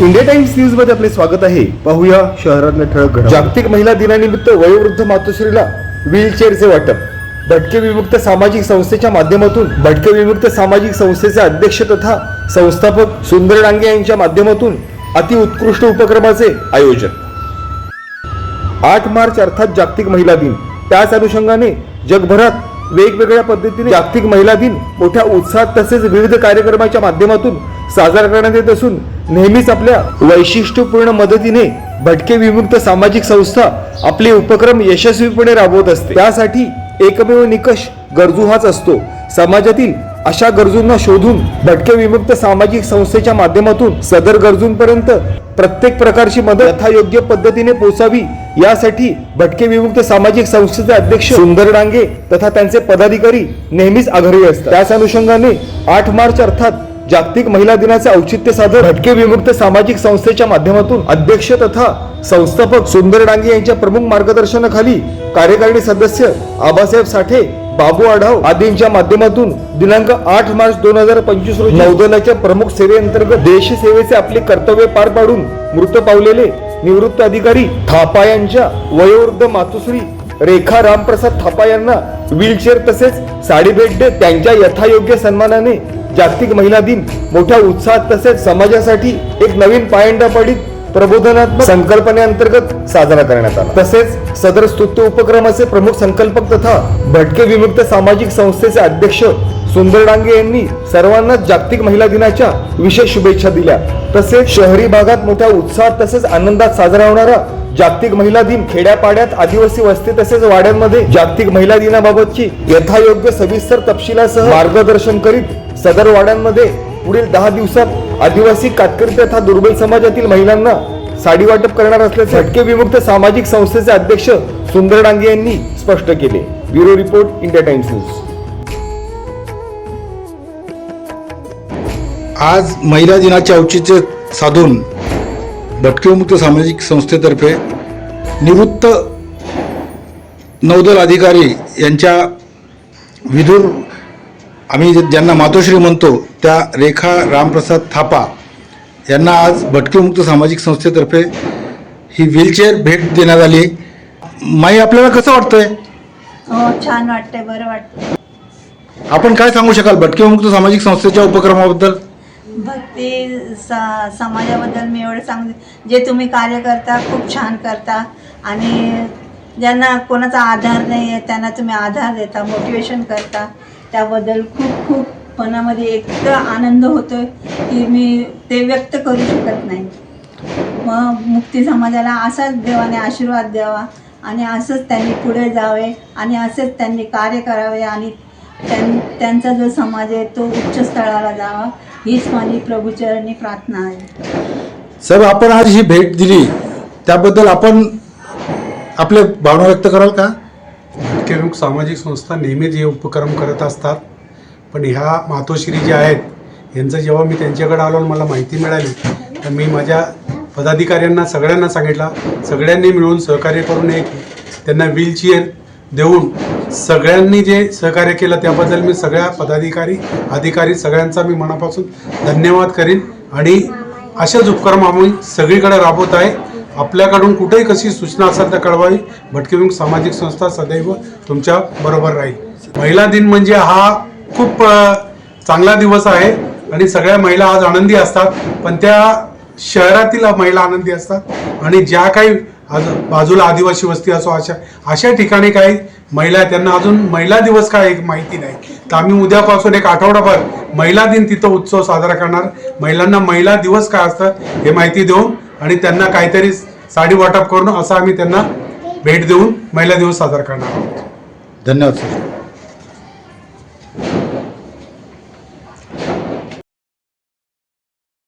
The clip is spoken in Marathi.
इंडिया टाइम्स न्यूजमध्ये आपले स्वागत आहे. पाहूया शहरातल्या ठळक जागतिक महिला दिनानिमित्त वयोवृद्ध मातोश्रीला व्हीलचेअरचे वाटप. भटके विमुक्त सामाजिक संस्थेच्या माध्यमातून भटके विमुक्त सामाजिक संस्थेचे अध्यक्ष तथा संस्थापक सुंदर डांगे यांच्या माध्यमातून अतिउत्कृष्ट उपक्रमाचे आयोजन. आठ मार्च अर्थात जागतिक महिला दिन. त्याच अनुषंगाने जगभरात वेगवेगळ्या पद्धतीने जागतिक महिला दिन मोठ्या उत्साहात तसेच विविध कार्यक्रमाच्या माध्यमातून साजरा करण्यात येत असून नेहमीच आपल्या वैशिष्ट्यपूर्ण मदतीने भटके विमुक्त सामाजिक संस्था आपले उपक्रम यशस्वीपणे राबवत असते. त्यासाठी एकमेव निकष गरजू हाच असतो. समाजातील अशा गरजूंना शोधून भटके विमुक्त सामाजिक संस्थेच्या माध्यमातून सदर गरजूंपर्यंत प्रत्येक प्रकारची मदत यथायोग्य पद्धतीने पोचावी यासाठी भटके विमुक्त सामाजिक संस्थेचे अध्यक्ष सुंदर डांगे तथा त्यांचे पदाधिकारी नेहमीच आघाडी असतात. त्याच अनुषंगाने आठ मार्च अर्थात जागतिक महिला दिनाचे औचित्य साधत भटके विमुक्त सामाजिक संस्थेच्या माध्यमातून अध्यक्ष तथा संस्थापक सुंदर डांगे यांच्या प्रमुख मार्गदर्शनाखाली कार्यकारिणी सदस्य आबासाहेब साठे बाबू आढाव आदींच्या माध्यमातून दिनांक आठ मार्च दोन हजार पंचवीस रोजी नौदलाच्या प्रमुख सेवेअंतर्गत देश सेवेचे आपले कर्तव्य पार पाडून मृत पावलेले निवृत्त अधिकारी थापा यांच्या वयोवृद्ध मातुश्री रेखा रामप्रसाद थापा यांना व्हीलचेअर तसेच साडी भेट देत त्यांच्या यथायोग्य सन्मानाने जागतिक महिला दिन मोठ्या उत्साहात तसेच समाजासाठी एक नवीन पायंडा पडीत प्रबोधनात्मक संकल्पनेअंतर्गत साजरा करण्यात आला. तसेच सदर स्तुत्य उपक्रमाचे प्रमुख संकल्पक तथा भटके विमुक्त सामाजिक संस्थेचे अध्यक्ष सुंदर डांगे यांनी सर्वांना जागतिक महिला दिनाच्या विशेष शुभेच्छा दिल्या. तसेच शहरी भागात मोठ्या उत्साहात तसेच आनंदात साजरा होणारा जागतिक महिला दिन खेड्यापाड्यात आदिवासी वस्ती तसेच वाड्यांमध्ये जागतिक महिला दिनाबाबतची यथायोग्य सविस्तर तपशिलासह मार्गदर्शन करीत सदर वाड्यांमध्ये पुढील दहा दिवसात आदिवासी कातकरी तथा दुर्बल समाजातील महिलांना साडी वाटप करणार असल्याचे झटके विमुक्त सामाजिक संस्थेचे अध्यक्ष सुंदर डांगे यांनी स्पष्ट केले. Bureau report India Times news. आज महिला दिनाचे औचित्य साधून भटकेमुक्त सामाजिक संस्थेतर्फे निवृत्त नौदल अधिकारी यांच्या विदूर आम्ही ज्यांना मातोश्री म्हणतो त्या रेखा रामप्रसाद थापा यांना आज भटकेमुक्त सामाजिक संस्थेतर्फे ही व्हीलचेअर भेट देण्यात आली. माई आपल्याला कसं वाटतंय? हो छान वाटतंय बरं वाटतंय. आपण काय सांगू शकाल भटकेमुक्त सामाजिक संस्थेच्या उपक्रमाबद्दल? भक्ती स समाजाबद्दल मी एवढं सांगते. जे तुम्ही कार्य करता खूप छान करता. आणि ज्यांना कोणाचा आधार नाही आहे त्यांना तुम्ही आधार देता मोटिवेशन करता. त्याबद्दल खूप खूप मनामध्ये इतकं आनंद होतोय की मी ते व्यक्त करू शकत नाही. मग मुक्ती समाजाला असाच देवाने आशीर्वाद द्यावा. आणि असंच त्यांनी पुढे जावे आणि असेच त्यांनी कार्य करावे आणि त्यां त्यांचा जो समाज आहे तो उच्च स्थळाला जावा. हीच माझी प्रभूचरणी प्रार्थना आहे. साहेब आपण आज ही भेट दिली. त्याबद्दल आपण आपले भावना व्यक्त कराल का? भटकेमुख सामाजिक संस्था नेहमीच हे उपक्रम करत असतात पण ह्या मातोश्री जे आहेत यांचं जेव्हा मी त्यांच्याकडे आलो आणि मला माहिती मिळाली तर मी माझ्या पदाधिकाऱ्यांना सगळ्यांना सांगितलं. सगळ्यांनी मिळून सहकार्य करून एक त्यांना व्हीलचेअर देऊन सगळ्यांनी जे सहकार्य केलं त्याबद्दल मी सगळ्या पदाधिकारी अधिकारी सगळ्यांचा मी मनापासून धन्यवाद करीन. आणि अशाच उपक्रम आम्ही सगळीकडे राबवत आहे. आपल्याकडून कुठेही कशी सूचना असेल तर कळवावी. भटकेमुख सामाजिक संस्था सदैव तुमच्या बरोबर राहील. महिला दिन म्हणजे हा खूप चांगला दिवस आहे. आणि सगळ्या महिला आज आनंदी असतात. पण त्या शहरातील महिला आनंदी असतात आणि ज्या काही बाजूला आदिवासी वस्ती असो अशा अशा ठिकाणी काही महिला त्यांना अजून महिला दिवस काय आहे माहिती नाही. तर आम्ही उद्यापासून एक आठवडाभर महिला दिन तिथं उत्सव साजरा करणार. महिलांना महिला दिवस काय असतात हे माहिती देऊन आणि त्यांना काहीतरी साडी वाटप करून असं आम्ही त्यांना भेट देऊन महिला दिवस साजरा करणार आहोत. धन्यवाद सर.